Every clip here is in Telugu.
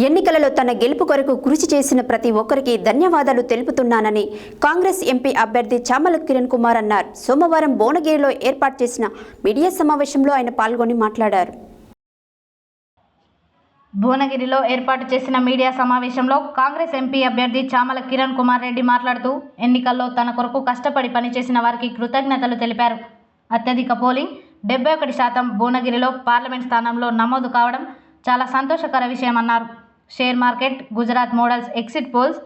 ఎన్నికలలో తన గెలుపు కొరకు కృషి చేసిన ప్రతి ఒక్కరికి ధన్యవాదాలు తెలుపుతున్నానని కాంగ్రెస్ ఎంపీ అభ్యర్థి చామల కిరణ్ కుమార్ అన్నారు. సోమవారం భువనగిరిలో ఏర్పాటు చేసిన మీడియా సమావేశంలో ఆయన పాల్గొని మాట్లాడారు. భువనగిరిలో ఏర్పాటు చేసిన మీడియా సమావేశంలో కాంగ్రెస్ ఎంపీ అభ్యర్థి చామల కిరణ్ కుమార్ రెడ్డి మాట్లాడుతూ ఎన్నికల్లో తన కొరకు కష్టపడి పనిచేసిన వారికి కృతజ్ఞతలు తెలిపారు. అత్యధిక పోలింగ్ డెబ్బై ఒకటి శాతం భువనగిరిలో పార్లమెంట్ స్థానంలో నమోదు కావడం చాలా సంతోషకర విషయమన్నారు. Share market Gujarat models exit polls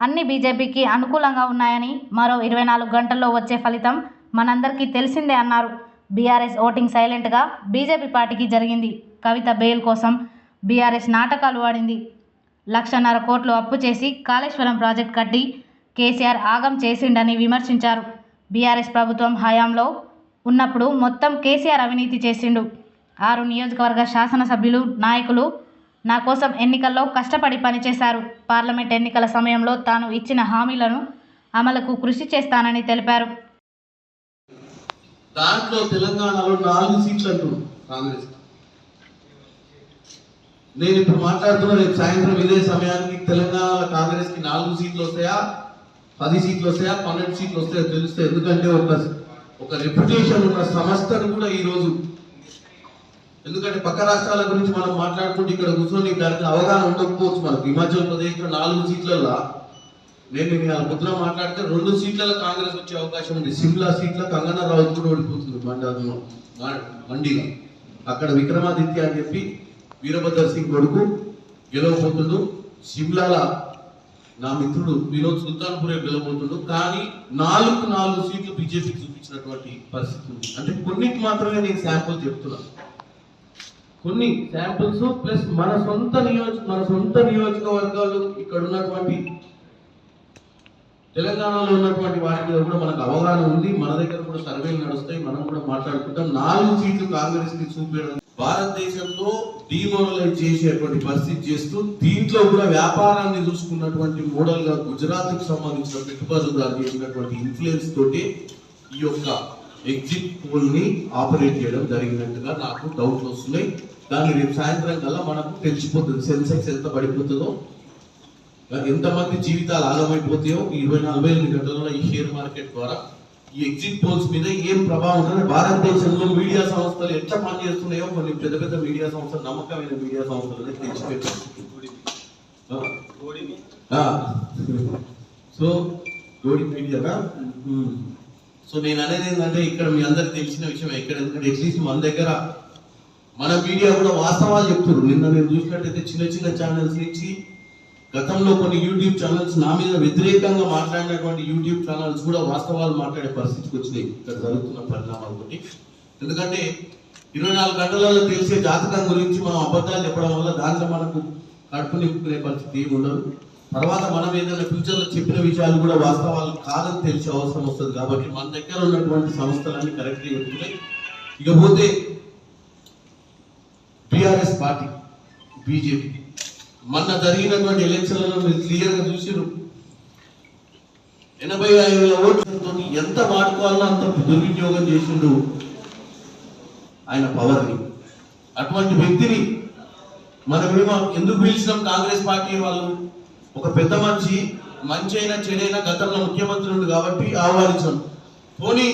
అన్ని బీజేపీకి అనుకూలంగా ఉన్నాయని మరో ఇరవై నాలుగు గంటల్లో వచ్చే ఫలితం మనందరికీ తెలిసిందే అన్నారు. బీఆర్ఎస్ ఓటింగ్ సైలెంట్గా బీజేపీ పార్టీకి జరిగింది. కవిత బెయిల్ కోసం బీఆర్ఎస్ నాటకాలు ఆడింది. లక్షన్నర కోట్లు అప్పు చేసి కాళేశ్వరం ప్రాజెక్ట్ కట్టి కేసీఆర్ ఆగం చేసిండని విమర్శించారు. బీఆర్ఎస్ ప్రభుత్వం హయాంలో ఉన్నప్పుడు మొత్తం కేసీఆర్ అవినీతి చేసిండు. ఆరు నియోజకవర్గ శాసనసభ్యులు నాయకులు నా కోసం ఎన్నికల్లో కష్టపడి పనిచేశారు. పార్లమెంట్ ఎన్నికల సమయంలో తాను ఇచ్చిన హామీలను అమలుకు కృషి చేస్తానని తెలిపారు. దాంట్లో తెలంగాణలో నాలుగు సీట్లు అంటున్నారు కాంగ్రెస్. నేను ఇప్పుడు మాట్లాడుతున్నా రేపు సాయంత్రం ఇదే సమయానికి తెలంగాణలో కాంగ్రెస్కి నాలుగు సీట్లు వస్తాయా? పది సీట్లు వస్తాయా? పన్నెండు సీట్లు వస్తాయా తెలుస్తాయి ఎందుకంటే ఒక ఒక రెప్యుటేషన్ ఉన్న సంస్థను కూడా ఈ రోజు ఎందుకంటే పక్క రాష్ట్రాల గురించి మనం మాట్లాడుకుంటే ఇక్కడ కూర్చొని దానికి అవగాహన ఉండకపోవచ్చు మనకు. హిమాచల్ ప్రదేశ్లో నాలుగు సీట్లలో నేను ఇవాళ పొద్దున మాట్లాడితే రెండు సీట్లలో కాంగ్రెస్ వచ్చే అవకాశం ఉంది. సిమ్లా సీట్లో కంగనా రావు కూడా ఓడిపోతుంది మండలంలో మండిగా అక్కడ విక్రమాదిత్య అని చెప్పి వీరభద్ర సింగ్ కొడుకు గెలవబోతుండు. సిమ్లాల నా మిత్రుడు వినోద్ సుల్తాన్పురే గెలవబోతుండు. కానీ నాలుగు నాలుగు సీట్లు బీజేపీకి చూపించినటువంటి పరిస్థితి ఉంది. అంటే కొన్నిటి మాత్రమే నేను శాంపుల్ చెప్తున్నాను కొన్ని శాంపుల్స్ ప్లస్ మన సొంత నియోజక మన సొంత నియోజకవర్గాలు ఇక్కడ ఉన్నటువంటి తెలంగాణలో ఉన్నటువంటి వాటి మీద కూడా మనకు అవగాహన ఉంది. మన దగ్గర కూడా సర్వేలు నడుస్తాయి. మనం కూడా మాట్లాడుకుంటాం. నాలుగు సీట్లు కాంగ్రెస్కి చూపించడం భారతదేశంలో డిమోనలైజ్ చేసేటువంటి పరిస్థితి చేస్తూ దీంట్లో కూడా వ్యాపారాన్ని చూసుకున్నటువంటి మోడల్గా గుజరాత్కు సంబంధించిన పెట్టుబడిదారు చేసినటువంటి ఇన్ఫ్లుయెన్స్ తోటి ఈ యొక్క ఎగ్జిట్ పోల్ని ఆపరేట్ చేయడం జరిగినట్టుగా నాకు డౌట్లు వస్తున్నాయి దాన్ని రేపు సాయంత్రం కల్లా మనకు తెలిసిపోతుంది సెన్సెక్స్ ఎంత పడిపోతుందో. ఎంతమంది జీవితాలు ఆగమైపోతాయో ఇరవై నలభై ఎనిమిది గంటలలో ఈ షేర్ మార్కెట్ ద్వారా ఈ ఎగ్జిట్ పోల్స్ మీద ఏం ప్రభావం ఉంటుంది భారతదేశంలో మీడియా సంస్థలు ఎట్లా పనిచేస్తున్నాయో కొన్ని పెద్ద పెద్ద మీడియా సంస్థలు నమ్మకమైన మీడియా సంస్థలు తెలిసిపెట్టారు సో గోడి మీడియానా సో నేను అనేది ఏంటంటే ఇక్కడ మీ అందరికి తెలిసిన విషయం ఎక్కడ ఎందుకంటే అట్లీస్ట్ మన దగ్గర మన మీడియా కూడా వాస్తవాలు చెప్తున్నారు నిన్న నేను చూసినట్టయితే చిన్న చిన్న ఛానల్స్ నుంచి గతంలో కొన్ని యూట్యూబ్ ఛానల్స్ నా మీద వ్యతిరేకంగా మాట్లాడినటువంటి యూట్యూబ్ ఛానల్స్ కూడా వాస్తవాలు మాట్లాడే పరిస్థితికి వచ్చినాయి. ఇక్కడ జరుగుతున్న పరిణామాలు బట్టి ఎందుకంటే ఇరవై నాలుగు గంటలలో తెలిసే జాతకం గురించి మనం అబద్ధాలు చెప్పడం వల్ల దాంట్లో మనకు కడుపు నింపుకునే పరిస్థితి ఏమి ఉండదు. తర్వాత మనం ఏదైనా ఫ్యూచర్లో చెప్పిన విషయాలు కూడా వాస్తవాలు కాదని తెలిసే అవసరం వస్తుంది కాబట్టి మన దగ్గర ఉన్నటువంటి సంస్థలన్నీ కరెక్ట్గా చెప్తున్నాయి ఇకపోతే టిఆర్ఎస్ పార్టీ బీజేపీ మొన్న జరిగినటువంటి ఎలక్షన్లలో మీరు క్లియర్గా చూసిరు ఎనభై ఐదు వేల ఓట్లతో ఎంత వాడుకోవాలన్నా అంత దుర్వినియోగం చేసిండు ఆయన పవర్ని అటువంటి వ్యక్తిని మనమేమో ఎందుకు పిలిచినాం కాంగ్రెస్ పార్టీ వాళ్ళు? ఒక పెద్ద మనిషి మంచి అయినా చెడైనా గతంలో ముఖ్యమంత్రి ఉండు కాబట్టి ఆహ్వానించాం పోనీ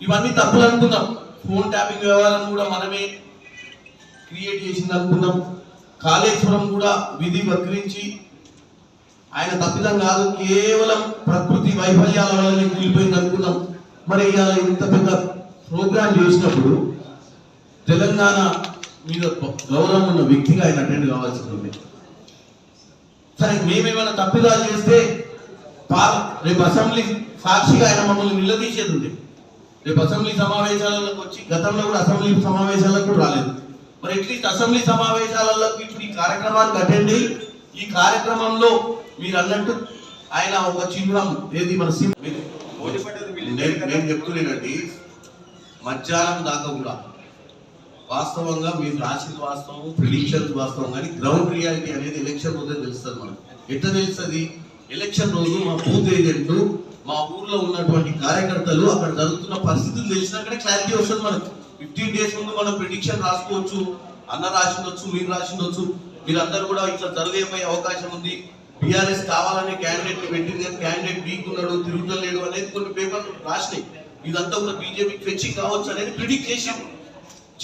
ఇవన్నీ తప్పులు అనుకుందాం ఫోన్ ట్యాపింగ్ వ్యవహారం కూడా మనమే క్రియేట్ చేసింది అనుకుందాం కాళేశ్వరం కూడా విధి వక్రించి ఆయన తప్పిదం కాదు కేవలం ప్రకృతి వైఫల్యాల వల్లనే కూలిపోయింది అనుకున్నాం మరి ఇవాళ ఇంత పెద్ద ప్రోగ్రామ్ చేసినప్పుడు తెలంగాణ మీద గౌరవం ఉన్న వ్యక్తిగా ఆయన అటెండ్ కావాల్సి ఉంది. సరే మేమేమైనా తప్పిదాలు చేస్తే రేపు అసెంబ్లీ సాక్షిగా ఆయన మమ్మల్ని నిలదీసేది. ఉంది రేపు అసెంబ్లీ సమావేశాలకు వచ్చి గతంలో కూడా అసెంబ్లీ సమావేశాలకు కూడా రాలేదు. మరి అట్లీస్ట్ అసెంబ్లీ సమావేశాలలో ఇప్పుడు ఈ కార్యక్రమానికి అటెండ్ అయ్యి ఈ కార్యక్రమంలో మీరు అన్నట్టు ఆయన ఒక చిహ్నం ఏది మన సిమ్ నేను నేను చెప్తున్నానండి మధ్యాహ్నం దాకా కూడా వాస్తవంగా మీరు రాసిన వాస్తవం ప్రిడిక్షన్స్ వాస్తవం కానీ గ్రౌండ్ రియాలిటీ అనేది ఎలక్షన్ రోజే తెలుస్తుంది మనకు. ఎట్లా తెలుస్తుంది? ఎలక్షన్ రోజు మా బూత్ ఏజెంట్లు మా ఊర్లో ఉన్నటువంటి కార్యకర్తలు అక్కడ జరుగుతున్న పరిస్థితులు తెలిసినాకనే క్లారిటీ వస్తుంది మనకు. ఫిఫ్టీన్ డేస్ ముందు మనం ప్రిడిక్షన్ రాసుకోవచ్చు అన్న రాసిండొచ్చు మీరు రాసిండొచ్చు. మీరందరూ కూడా ఇట్లా జరగబోయే అవకాశం ఉంది. బీఆర్ఎస్ కావాలనే క్యాండిడేట్ని పెట్టింది క్యాండిడేట్ వీక్ ఉన్నాడు తిరుగుతలేడు అనేది కొన్ని పేపర్లు రాసినాయి. ఇదంతా కూడా బీజేపీకి ఫెచ్చింగ్ కావచ్చు అనేది ప్రిడిక్ట్ చేసాము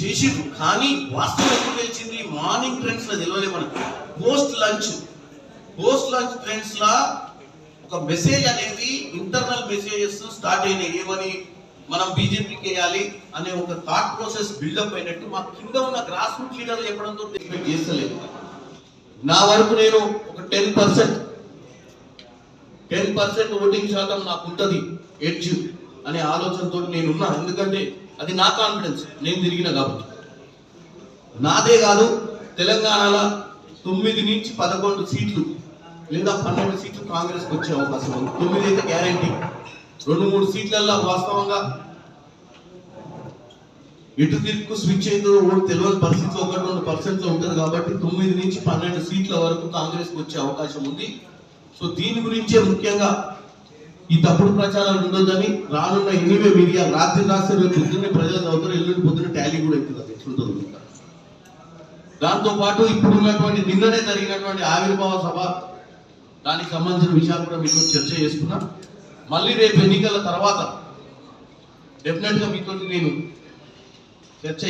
చేసిండ్రు. కానీ వాస్తవం ఎప్పుడు తెలిసింది? మార్నింగ్ ట్రెండ్స్లో తెలియలే మనకు. Post lunch. Post lunch trends లా ఒక మెసేజ్ అనేది ఇంటర్నల్ మెసేజెస్ స్టార్ట్ అయినాయి. ఏమని? మనం బీజేపీకి వేయాలి అనే ఒక థాట్ ప్రాసెస్ బిల్డప్ అయినట్టు మా కింద ఉన్న గ్రాస్ రూట్ లీడర్లు చెప్పడంతో ఎక్స్పెక్ట్ చేస్తలేదు. నా వరకు నేను ఒక ten percent ten percent voting శాతం నాకు ఉంటుంది. ఎడ్జ్. అనే ఆలోచనతో నేనున్నా ఎందుకంటే అది నా కాన్ఫిడెన్స్ నేను తిరిగిన కాబట్టి. నాదే కాదు తెలంగాణలో తొమ్మిది నుంచి పదకొండు సీట్లు లేదా పన్నెండు సీట్లు కాంగ్రెస్కి వచ్చే అవకాశం ఉంది. తొమ్మిది అయితే గ్యారంటీ రెండు మూడు సీట్లల్లో వాస్తవంగా ఎటు తిరుగు స్విచ్ అవుతుందో కూడా తెలియని పరిస్థితిలో ఒకటి రెండు పర్సెంట్లో ఉంటుంది కాబట్టి తొమ్మిది నుంచి పన్నెండు సీట్ల వరకు కాంగ్రెస్కి వచ్చే అవకాశం ఉంది. సో దీని గురించే ముఖ్యంగా ఈ తప్పుడు ప్రచారాలు ఉండొద్దని రానున్న ఎన్నివే మీడియా రాత్రి రాస్తే రేపు పొద్దున్నే ప్రజలు చదువుతారు ఎల్లుండి పొద్దున్న టాలీ కూడా అవుతుంది అది దాంతో పాటు ఇప్పుడు ఉన్నటువంటి నిన్ననే జరిగినటువంటి ఆవిర్భావ సభ దానికి సంబంధించిన విషయాలు కూడా మీతో చర్చ చేసుకున్నాం. మళ్ళీ రేపు ఎన్నికల తర్వాత డెఫినెట్గా మీతో నేను చర్చ